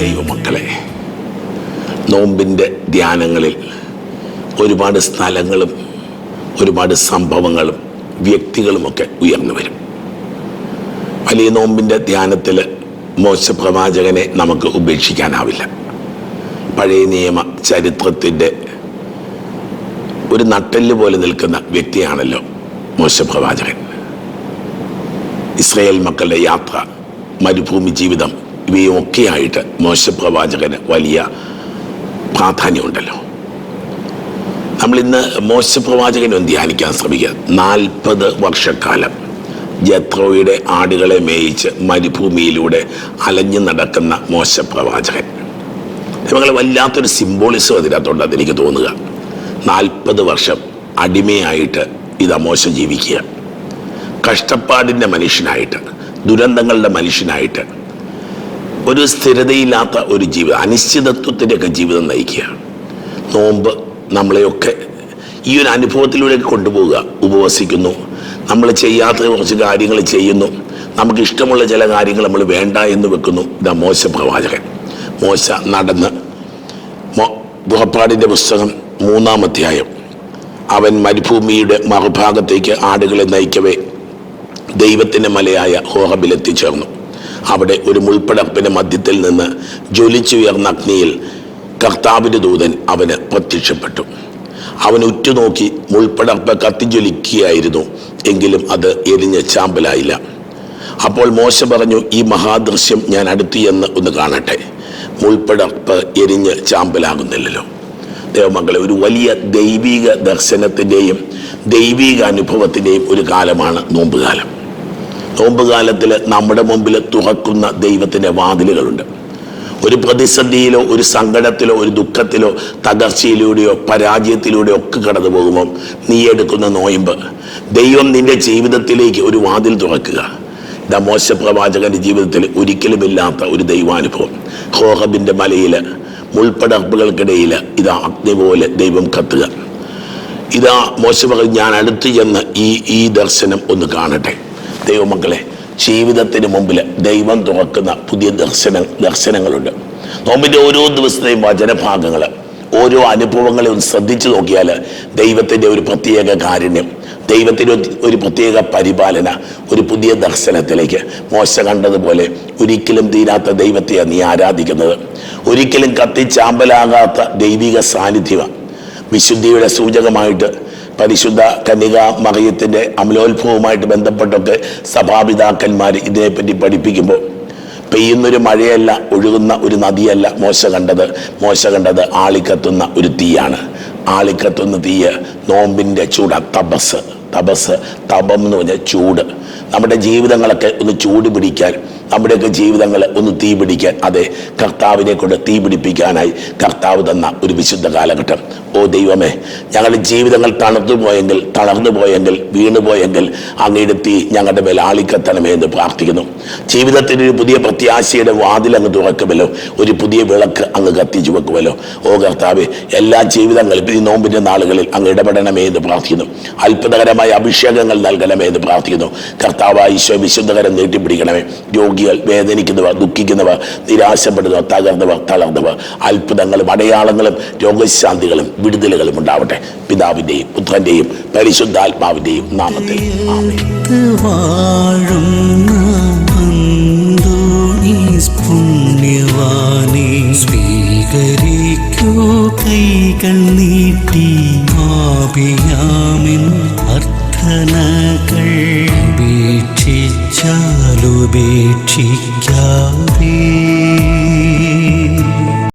ദൈവമക്കളെ നോമ്പിന്റെ ധ്യാനങ്ങളിൽ ഒരുപാട് സ്ഥലങ്ങളും ഒരുപാട് സംഭവങ്ങളും വ്യക്തികളുമൊക്കെ ഉയർന്നു വരും. വലിയ നോമ്പിന്റെ ധ്യാനത്തിൽ മോശ പ്രവാചകനെ നമുക്ക് ഉപേക്ഷിക്കാനാവില്ല. പഴയ നിയമ ചരിത്രത്തിന്റെ ഒരു നട്ടെല്ല് പോലെ നിൽക്കുന്ന വ്യക്തിയാണല്ലോ മോശ പ്രവാചകൻ. ഇസ്രയേൽ മക്കളുടെ യാത്ര മരുഭൂമി ജീവിതം ഇവയൊക്കെയായിട്ട് മോശപ്രവാചകന് വലിയ പ്രാധാന്യമുണ്ടല്ലോ. ഇന്ന് മോശപ്രവാചകനെ ധ്യാനിക്കാൻ ശ്രമിക്കുക. നാൽപ്പത് വർഷക്കാലം ജത്രോയുടെ ആടുകളെ മേയിച്ച് മരുഭൂമിയിലൂടെ അലഞ്ഞു നടക്കുന്ന മോശപ്രവാചകൻ നിങ്ങളെ വല്ലാത്തൊരു സിംബോളിസം അതിനകത്തുണ്ടെന്ന് എനിക്ക് തോന്നുക. നാൽപ്പത് വർഷം അടിമയായിട്ട് ഇത് അമോശ ജീവിക്കുക. കഷ്ടപ്പാടിന്റെ മനുഷ്യനായിട്ട് ദുരന്തങ്ങളുടെ മനുഷ്യനായിട്ട് ഒരു സ്ഥിരതയില്ലാത്ത ഒരു ജീവിതം അനിശ്ചിതത്വത്തിന്റെയൊക്കെ ജീവിതം നയിക്കുക. നോമ്പ് നമ്മളെയൊക്കെ ഈ ഒരു അനുഭവത്തിലൂടെ കൊണ്ടുപോവുക. ഉപവസിക്കുന്നു. നമ്മൾ ചെയ്യാത്ത കുറച്ച് കാര്യങ്ങൾ ചെയ്യുന്നു. നമുക്ക് ഇഷ്ടമുള്ള ചില കാര്യങ്ങൾ നമ്മൾ വേണ്ട എന്ന് വെക്കുന്നു. ഇതാ മോശ പ്രവാചകൻ. മോശ നടന്ന് പുറപ്പാടിന്റെ പുസ്തകം മൂന്നാം അധ്യായം. അവൻ മരുഭൂമിയുടെ മറുഭാഗത്തേക്ക് ആടുകളെ നയിക്കവേ ദൈവത്തിന്റെ മലയായ ഹോറബിൽ എത്തിച്ചേർന്നു. അവിടെ ഒരു മുൾപ്പടപ്പിന്റെ മധ്യത്തിൽ നിന്ന് ജ്വലിച്ചുയർന്ന അഗ്നിയിൽ കർത്താവിന്റെ ദൂതൻ അവന് പ്രത്യക്ഷപ്പെട്ടു. അവൻ ഉറ്റുനോക്കി മുൾപ്പടർപ്പ് കത്തിജ്വലിക്കുകയായിരുന്നു എങ്കിലും അത് എരിഞ്ഞ് ചാമ്പലായില്ല. അപ്പോൾ മോശ പറഞ്ഞു ഈ മഹാദൃശ്യം ഞാൻ അടുത്ത് എന്ന് ഒന്ന് കാണട്ടെ. മുൾപ്പടർപ്പ് എരിഞ്ഞ് ചാമ്പലാകുന്നില്ലല്ലോ. ദേവമംഗളെ ഒരു വലിയ ദൈവിക ദർശനത്തിന്റെയും ദൈവിക അനുഭവത്തിന്റെയും ഒരു കാലമാണ് നോമ്പുകാലം. നോമ്പുകാലത്തിൽ നമ്മുടെ മുമ്പിൽ തുറക്കുന്ന ദൈവത്തിന്റെ വാതിലുകളുണ്ട്. ഒരു പ്രതിസന്ധിയിലോ ഒരു സങ്കടത്തിലോ ഒരു ദുഃഖത്തിലോ തകർച്ചയിലൂടെയോ പരാജയത്തിലൂടെയോ ഒക്കെ കടന്നു പോകുമ്പോൾ നീ എടുക്കുന്ന നോയമ്പ്. ദൈവം നിന്റെ ജീവിതത്തിലേക്ക് ഒരു വാതിൽ തുറക്കുക. ഇതാ മോശ പ്രവാചകന്റെ ജീവിതത്തിൽ ഒരിക്കലുമില്ലാത്ത ഒരു ദൈവാനുഭവം. ഹോഹബിന്റെ മലയിൽ മുൾപ്പടർപ്പുകൾക്കിടയിൽ ഇതാ അഗ്നി പോലെ ദൈവം കത്തുക. ഇതാ മോശ ഞാൻ അടുത്ത് ചെന്ന് ഈ ഈ ദർശനം ഒന്ന് കാണട്ടെ. ദൈവമക്കളെ ജീവിതത്തിന് മുമ്പിൽ ദൈവം തുറക്കുന്ന പുതിയ ദർശന ദർശനങ്ങളുണ്ട്. നോമ്പിന്റെ ഓരോ ദിവസത്തെയും വചനഭാഗങ്ങൾ ഓരോ അനുഭവങ്ങളെ ഒന്ന് ശ്രദ്ധിച്ചു നോക്കിയാൽ ദൈവത്തിന്റെ ഒരു പ്രത്യേക കാരുണ്യം ദൈവത്തിന്റെ ഒരു- പ്രത്യേക പരിപാലന ഒരു പുതിയ ദർശനത്തിലേക്ക്. മോശ കണ്ടതുപോലെ ഒരിക്കലും തീരാത്ത ദൈവത്തെയാണ് നീ ആരാധിക്കുന്നത്. ഒരിക്കലും കത്തിച്ചാമ്പലാകാത്ത ദൈവിക സാന്നിധ്യമാണ് വിശുദ്ധിയുടെ സൂചകമായിട്ട് പരിശുദ്ധ കനിക മറിയത്തിന്റെ അമലോത്ഭവവുമായിട്ട് ബന്ധപ്പെട്ടൊക്കെ സഭാപിതാക്കന്മാർ ഇതിനെപ്പറ്റി പഠിപ്പിക്കുമ്പോൾ പെയ്യുന്നൊരു മഴയല്ല ഒഴുകുന്ന ഒരു നദിയല്ല മോശ കണ്ടത്. മോശ കണ്ടത് ആളിക്കത്തുന്ന ഒരു തീയാണ്. ആളിക്കത്തുന്ന തീയ് നോമ്പിന്റെ ചൂട തപസ്. തപസ് തപം എന്ന് പറഞ്ഞാൽ ചൂട്. നമ്മുടെ ജീവിതങ്ങളൊക്കെ ഒന്ന് ചൂട് പിടിക്കാൻ നമ്മുടെയൊക്കെ ജീവിതങ്ങളെ ഒന്ന് തീ പിടിക്കാൻ അതെ കർത്താവിനെ കൊണ്ട് തീ പിടിപ്പിക്കാനായി കർത്താവ് തന്ന ഒരു വിശുദ്ധ കാലഘട്ടം. ഓ ദൈവമേ ഞങ്ങളുടെ ജീവിതങ്ങൾ തണുത്തു പോയെങ്കിൽ തളർന്നു പോയെങ്കിൽ വീണു പോയെങ്കിൽ അങ്ങയുടെ തീ ഞങ്ങളുടെ മേൽ ആളിക്കത്തണമേ എന്ന് പ്രാർത്ഥിക്കുന്നു. ജീവിതത്തിൽ ഒരു പുതിയ പ്രത്യാശയുടെ വാതിൽ അങ്ങ് തുറക്കുമല്ലോ. ഒരു പുതിയ വിളക്ക് അങ്ങ് കത്തിച്ചു വെക്കുമല്ലോ. ഓ കർത്താവെ എല്ലാ ജീവിതങ്ങളും ഈ നോമ്പിന്റെ നാളുകളിൽ അങ്ങ് ഇടപെടണമേ എന്ന് പ്രാർത്ഥിക്കുന്നു. അത്ഭുതകരമായ അഭിഷേകങ്ങൾ നൽകണമേ എന്ന് പ്രാർത്ഥിക്കുന്നു. കർത്താവായി ഈശോ വിശുദ്ധകരം നീട്ടിപ്പിടിക്കണമേ. രോഗികൾ വേദനിക്കുന്നവർ ദുഃഖിക്കുന്നവർ നിരാശപ്പെടുന്നവർ തകർന്നവർ തളർന്നവർ അത്ഭുതങ്ങളും അടയാളങ്ങളും രോഗശാന്തികളും വിടുതലുകളും ഉണ്ടാവട്ടെ. പിതാവിന്റെയും പുത്രന്റെയും പരിശുദ്ധാത്മാവിന്റെയും നാമത്തിൽ. സ്വീകരിക്കൂ. കൈകൾ നീട്ടി അർത്ഥനകൾ ഉപേക്ഷിച്ചാലുപേക്ഷിക്കാതെ